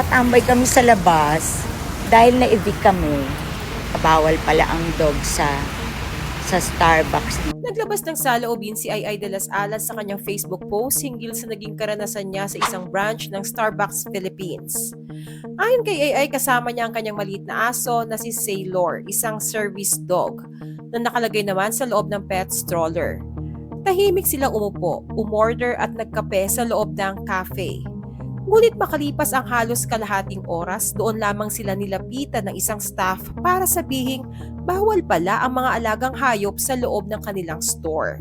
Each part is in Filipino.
Nakatambay kami sa labas dahil na-evict kami. Bawal pala ang dog sa sa Starbucks. Naglabas ng saloobin si Ay de las Alas sa kanyang Facebook post hinggil sa naging karanasan niya sa isang branch ng Starbucks Philippines. Ayon kay Ay kasama niya ang kanyang maliit na aso na si Sailor, isang service dog, na nakalagay naman sa loob ng pet stroller. Tahimik silang umupo, umorder at nagkape sa loob ng cafe. Ngunit makalipas ang halos kalahating oras, doon lamang sila nilapitan ng isang staff para sabihing bawal pala ang mga alagang hayop sa loob ng kanilang store.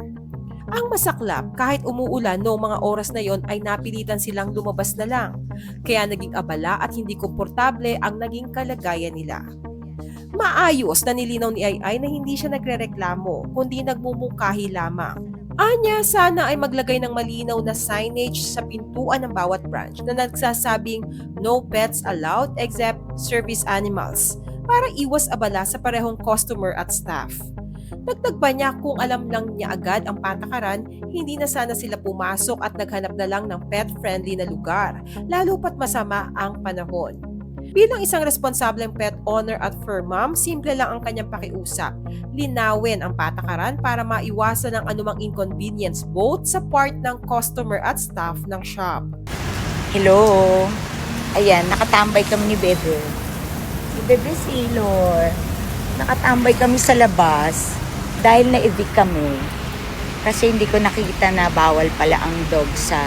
Ang masaklap, kahit umuulan noong mga oras na yon ay napilitan silang lumabas na lang. Kaya naging abala at hindi komportable ang naging kalagayan nila. Maayos na nilinaw ni Ay na hindi siya nagrereklamo, kundi nagmumungkahi lamang. Anya, sana ay maglagay ng malinaw na signage sa pintuan ng bawat branch na nagsasabing no pets allowed except service animals para iwas abala sa parehong customer at staff. Dagdag pa niya kung alam lang niya agad ang patakaran, hindi na sana sila pumasok at naghanap na lang ng pet-friendly na lugar, lalo pat masama ang panahon. Bilang isang responsableng pet owner at fur mom, simple lang ang kanyang pakiusap. Linawin ang patakaran para maiwasan ang anumang inconvenience both sa part ng customer at staff ng shop. Hello. Ayan, nakatambay kami ni Bebe. Si Bebe Sailor. Nakatambay kami sa labas dahil na-evict kami. Kasi hindi ko nakita na bawal pala ang dog sa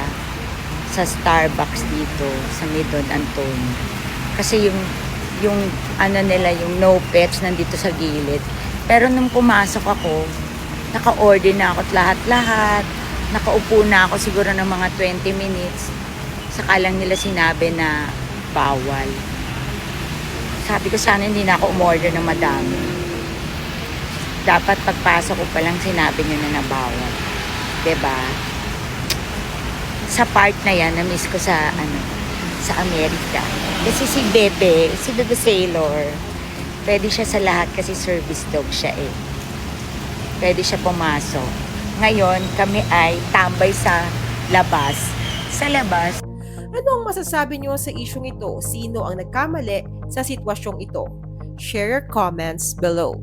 sa Starbucks dito sa Midon Antonio. Kasi yung yung ano nila, yung no pets nandito sa gilid. Pero nung pumasok ako, naka-order na ako at lahat-lahat. Nakaupo na ako siguro ng mga 20 minutes. Saka lang nila sinabi na bawal. Sabi ko sana hindi na ako umorder ng madami. Dapat pagpasok ko pa lang sinabi nyo na na bawal. ba? Sa part na yan, na-miss ko sa ano, sa Amerika. Kasi si Bebe, si Bebe Sailor, pwede siya sa lahat kasi service dog siya eh. Pwede siya pumasok. Ngayon, kami ay tambay sa labas. Sa labas, Ano ang masasabi niyo sa isyong ito? Sino ang nagkamali sa sitwasyong ito? Share your comments below.